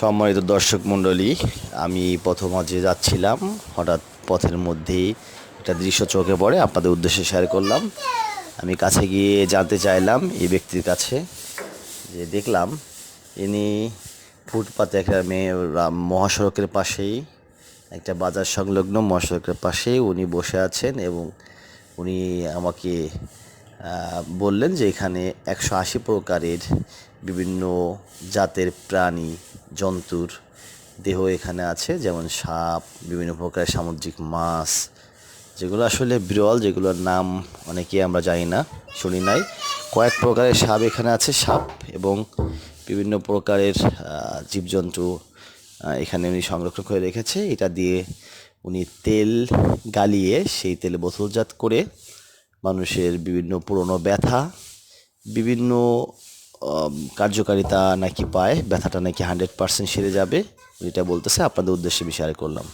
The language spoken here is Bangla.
সম্মানিত দর্শক মণ্ডলী, আমি প্রথম যে যাচ্ছিলাম, হঠাৎ পথের মধ্যেই একটা দৃশ্য চোখে পড়ে, আপনাদের উদ্দেশ্যে শেয়ার করলাম। আমি কাছে গিয়ে জানতে চাইলাম এই ব্যক্তির কাছে যে দেখলাম ইনি ফুটপাতে একটা মেয়ে মহাসড়কের পাশেই, একটা বাজার সংলগ্ন মহাসড়কের পাশেই উনি বসে আছেন এবং উনি আমাকে বললেন যে এখানে একশো আশি প্রকারের বিভিন্ন জাতের প্রাণী জন্তুর দেহ এখানে আছে, যেমন সাপ, বিভিন্ন প্রকারের সামুদ্রিক মাছ, যেগুলো আসলে বিরল, যেগুলোর নাম অনেকে আমরা জানি না, শুনি নাই। কয়েক প্রকারের সাপ এখানে আছে, সাপ এবং বিভিন্ন প্রকারের জীবজন্তু এখানে উনি সংরক্ষণ করে রেখেছে। এটা দিয়ে উনি তেল গালিয়ে সেই তেল বোতলজাত করে মানুষের বিভিন্ন পুরনো ব্যথা, বিভিন্ন কার্যকারিতা নাকি পায়, ব্যথাটা নাকি হান্ড্রেড পার্সেন্ট সেরে যাবে, এটা বলতেছে, আপনাদের উদ্দেশ্যে বিষয় করলাম।